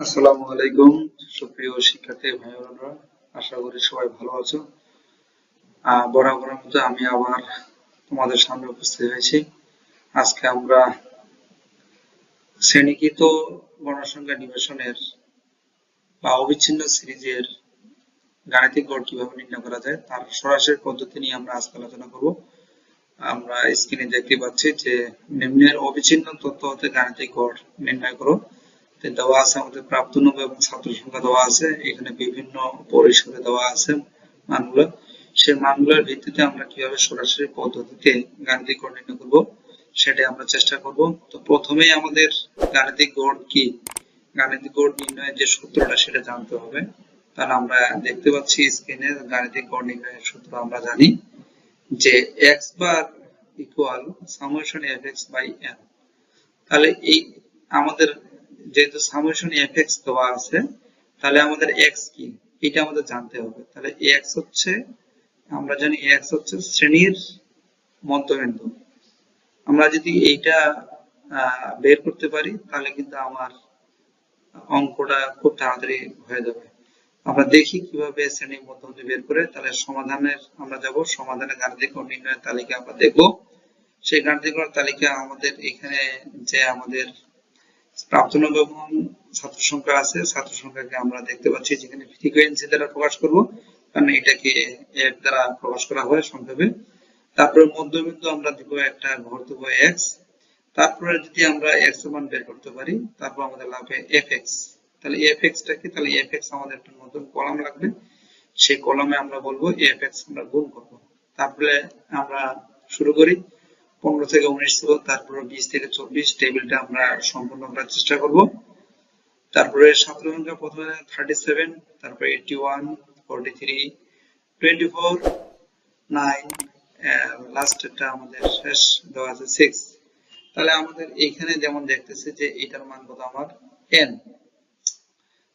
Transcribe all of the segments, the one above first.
আসসালামু আলাইকুম, সুপ্রিয় শিক্ষার্থী ভাই আশা করি সবাই ভালো আছো। বরাবরের মতো আমি আবার তোমাদের সামনে উপস্থিত হয়েছি। আজকে আমরা শ্রেণীকৃত গণসংখ্যা নিবেশনের বা অবিচ্ছিন্ন সিরিজের গাণিতিক গড় কীভাবে নির্ণয় করা যায়, তার সরাসরি পদ্ধতি নিয়ে আমরা আজকে আলোচনা করব। আমরা স্ক্রিনে দেখতে পাচ্ছি যে নিম্নের অবিচ্ছিন্ন তথ্য হতে গাণিতিক গড় নির্ণয় করো। দেওয়া আছে, আমাদের প্রাপ্ত নম্বর এবং ছাত্র সংখ্যা দেওয়া আছে, এখানে বিভিন্ন পরিসরে দেওয়া আছে মানগুলো। সেই মানগুলোর ভিত্তিতে আমরা কীভাবে সরাসরি পদ্ধতিতে গাণিতিক গড় নির্ণয় করব, সেটাই আমরা চেষ্টা করব। তো প্রথমেই আমাদের গাণিতিক গড় কি? গাণিতিক গড় নির্ণয়ের যে সূত্রটা, সেটা জানতে হবে। তাহলে আমরা দেখতে পাচ্ছি স্ক্রিনে গাণিতিক গড় নির্ণয়ের সূত্র আমরা জানি যে x bar equal summation F X by n তাহলে এই আমাদের যেহেতু সামেশন fx দেওয়া আছে, তাহলে আমাদের x কি? এটা আমাদের জানতে হবে। তাহলে x হচ্ছে, আমরা জানি x হচ্ছে শ্রেণির মধ্যবিন্দু। আমরা যদি এইটা বের করতে পারি, তাহলে কিন্তু আমার অঙ্কটা খুব তাড়াতাড়ি হয়ে যাবে। আমরা দেখি কীভাবে শ্রেণির মধ্যবিন্দু বের করে, তাহলে সমাধানের, আমরা যাব সমাধানের গাণিতিক ও নির্ণয়ের তালিকা আমরা দেখব। সেই গাণিতিক তালিকা আমাদের এখানে যে আমাদের প্রাপ্ত নম্বর এবং ছাত্র সংখ্যা আছে ছাত্র সংখ্যাকে আমরা দেখতে পাচ্ছি যেখানে ফ্রিকোয়েন্সি দ্বারা প্রকাশ করব, কারণ এটাকে এর দ্বারা প্রকাশ করা হয় সংক্ষেপে। তারপরে মধ্যবিন্দু আমরা দিব একটা ঘর দেব x তারপরে যদি আমরা এক্স মান বের করতে পারি, তারপর আমাদের লাগবে এক্স তাহলে fx টা কি? তাহলে এফ এক্স আমাদের একটা নতুন কলাম লাগবে। সেই কলামে আমরা বলব এফ এক্স আমরা গুণ করব। তারপরে আমরা শুরু করি। পনেরো থেকে উনিশ ছিল তারপরে বিশ থেকে চব্বিশ টেবিলটা আমরা সম্পূর্ণ করার চেষ্টা করব। তারপরে ছাত্র সংখ্যা প্রথমে থার্টি সেভেন তারপরে eighty one forty three twenty four nine লাস্টেরটা আমাদের শেষ, দেওয়া আছে সিক্স তাহলে আমাদের এইখানে যেমন দেখতেছে যে এটার মান কত আমার? এন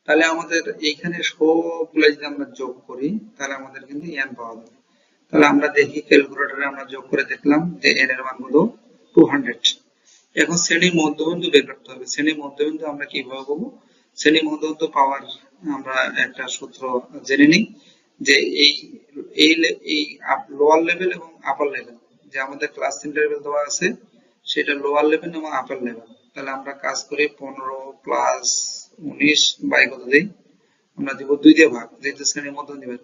তাহলে আমাদের এইখানে সবগুলো যদি আমরা যোগ করি, তাহলে আমাদের কিন্তু এন পাওয়া যাবে। তাহলে আমরা দেখি ক্যালকুলেটরে আমরা যোগ করে দেখলাম যে n এর মান কত 200 এখন শ্রেণির মধ্যবিন্দু বের করতে হবে। শ্রেণির মধ্যবিন্দু আমরা কীভাবে পাবো? শ্রেণির মধ্যবিন্দু পাওয়ার আমরা একটা সূত্র জেনে নিই যে এই এই এই লোয়ার লেভেল এবং আপার লেভেল যে আমাদের ক্লাস সেন্টার লেভেল দেওয়া আছে, সেটা লোয়ার লেভেল এবং আপার লেভেল তাহলে আমরা কাজ করি পনেরো প্লাস উনিশ বাই কত দিই? আমরা দিব দুই দিয়ে ভাগ, যেহেতু শ্রেণির মধ্যে দিবে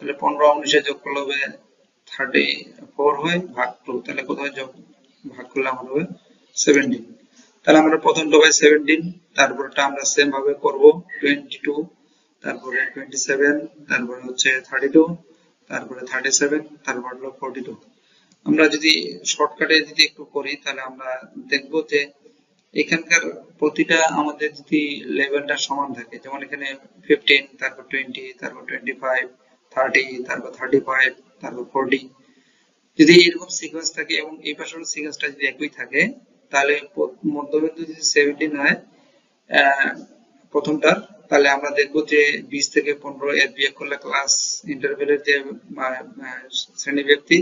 তাহলে পনেরো উনিশে যোগ করলে হবে থার্টি ফোর হয় ভাগ টু তাহলে কোথায় যোগ? ভাগ করলে আমার হবে সেভেন্টিন তাহলে আমরা প্রথমটা পাই সেভেন্টিন তারপরটা আমরা সেম ভাবে করব টোয়েন্টি টু তারপরে টোয়েন্টি সেভেন তারপরে হচ্ছে থার্টি টু তারপরে থার্টি সেভেন তারপর হলো ফোরটি টু আমরা যদি শর্টকাটে যদি একটু করি, তাহলে আমরা দেখব যে এখানকার প্রতিটা আমাদের যদি লেভেলটা সমান থাকে, যেমন এখানে ফিফটিন তারপর টোয়েন্টি তারপর টোয়েন্টি ফাইভ থার্টি তারপর থার্টি ফাইভ তারপর ফোরটি যদি এরকম সিকোয়েন্স থাকে এবং এই পাশের সিকোয়েন্সটা যদি একই থাকে, তাহলে মধ্যবিন্দু যদি সেভেন্টিন হয় প্রথমটার, তাহলে আমরা দেখব যে বিশ থেকে পনেরো এর বিয়োগ করলে ক্লাস ইন্টারভেলের যে শ্রেণি ব্যক্তি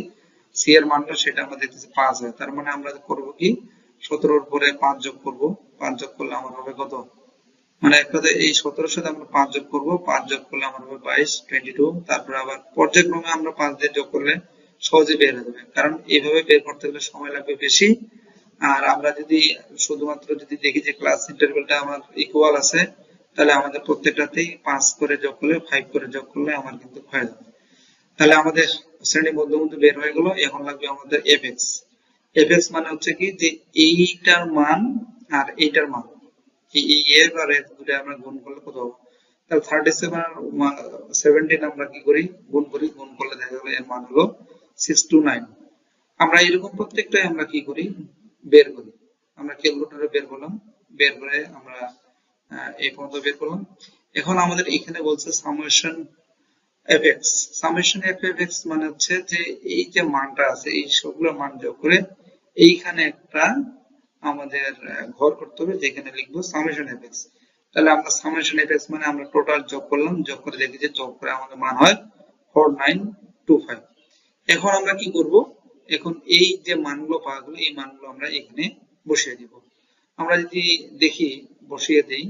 সি এর মানটা সেটা আমরা দেখতেছি পাঁচ হয়। তার মানে আমরা করব কি, সতেরোর পরে পাঁচ যোগ করব। পাঁচ যোগ করলে আমার হবে কত? মানে এক কথায় এই সতেরোর সাথে আমরা পাঁচ যোগ করব। পাঁচ যোগ করলে আমার হবে বাইশ টোয়েন্টি টু তারপরে আবার পর্যায়ক্রমে আমরা পাঁচ দিয়ে যোগ করলে সহজে বের হয়ে যাবে। কারণ এইভাবে বের করতে গেলে সময় লাগবে বেশি। আর আমরা যদি শুধুমাত্র যদি দেখি যে ক্লাস ইন্টারভেলটা আমার ইকুয়াল আছে, তাহলে আমাদের প্রত্যেকটাতেই পাঁচ করে যোগ করলে ফাইভ করে যোগ করলে আমার কিন্তু হয়ে যাবে তাহলে আমাদের শ্রেণি মধ্যবিন্দু বের হয়ে গেল। এখন লাগবে আমাদের এফএক্স এফএক্স মানে হচ্ছে কি? যে এইটার মান আর এইটার মান। এর আর দুটো আমরা গুণ করলে কত? হবে তাহলে থার্টি সেভেন সেভেন্টিন আমরা কি করি? গুণ করি, গুণ করলে দেখা গেলো এর মান হলো সিক্স টু নাইন আমরা এরকম প্রত্যেকটাই আমরা কি করি? বের করি। আমরা বের করলাম। বের করে আমরা এই পর্যন্ত বের করলাম। এখন আমাদের এখানে বলছে সামেশন এফএক্স সামেশন এফএক্স মানে হচ্ছে যে এই যে মানটা আছে, এই সবগুলো মান যোগ করে এইখানে একটা আমাদের ঘর করতে হবে, যেখানে লিখব সামেশন এফেক্স তাহলে আমরা সামেশন এফেক্স মানে আমরা টোটাল যোগ করলাম, যোগ করে দেখি যে যোগ করে আমাদের মান হয় ফোর নাইন টু ফাইভ এখন আমরা কি করব? এখন এই যে মানগুলো পাওয়া গেলো, এই মানগুলো আমরা এখানে বসিয়ে দিব। আমরা যদি দেখি, বসিয়ে দেই,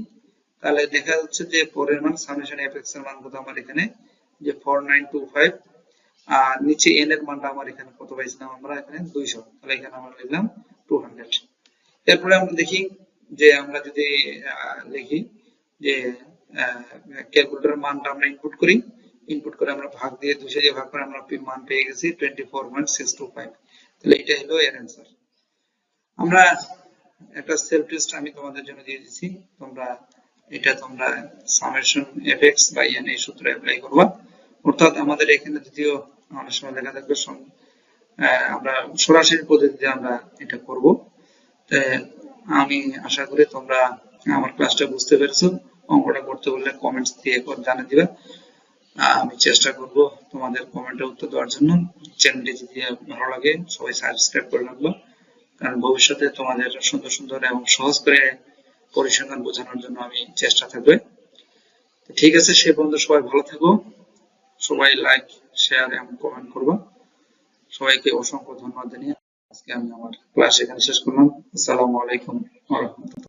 তাহলে দেখা যাচ্ছে যে পরের মান সামেশন এফেক্স এর মান কত আমার এখানে, যে ফোর নাইন টু ফাইভ আর নিচে এন এর মানটা আমার এখানে কত পাইছিলাম আমরা এখানে? দুইশো। তাহলে এখানে আমরা লিখলাম টু হান্ড্রেড এরপরে আমরা দেখি যে আমরা যদি লিখি যে ক্যালকুলেটরের মানটা আমরা ইনপুট করি। ইনপুট করে আমরা ভাগ দিয়ে দুশো দিয়ে ভাগ করে আমরা মান পেয়ে গেছি twenty four point six two five তাহলে এটা হলো এর অ্যান্সার আমরা একটা সেলফ টেস্ট আমি তোমাদের জন্য দিয়ে দিচ্ছি। তোমরা এটা তোমরা সামেশন এফএক্স বা এন এই সূত্র অ্যাপ্লাই করবা। অর্থাৎ আমাদের এখানে যদিও অনেক সময় লেখা থাকবে আমরা সরাসরি পদ্ধতিতে আমরা এটা করব। আমি আশা করি তোমরা আমার ক্লাসটা বুঝতে পেরেছ। অঙ্কটা করতে বললে কমেন্টস দিয়ে জানিয়ে দিবে। আমি চেষ্টা করব তোমাদের কমেন্টের উত্তর দেওয়ার জন্য। চ্যানেলটি যদি ভালো লাগে, সবাই সাবস্ক্রাইব করে রাখব। কারণ ভবিষ্যতে তোমাদের সুন্দর সুন্দর এবং সহজ করে পরিসংখ্যান বোঝানোর জন্য আমি চেষ্টা থাকবে। ঠিক আছে, সে পর্যন্ত সবাই ভালো থাকো। সবাই লাইক শেয়ার এবং কমেন্ট করবা। সবাইকে অসংখ্য ধন্যবাদ জানিয়ে আজকে আমি আমার ক্লাস এখানে শেষ করলাম। আসসালামু আলাইকুম ওয়া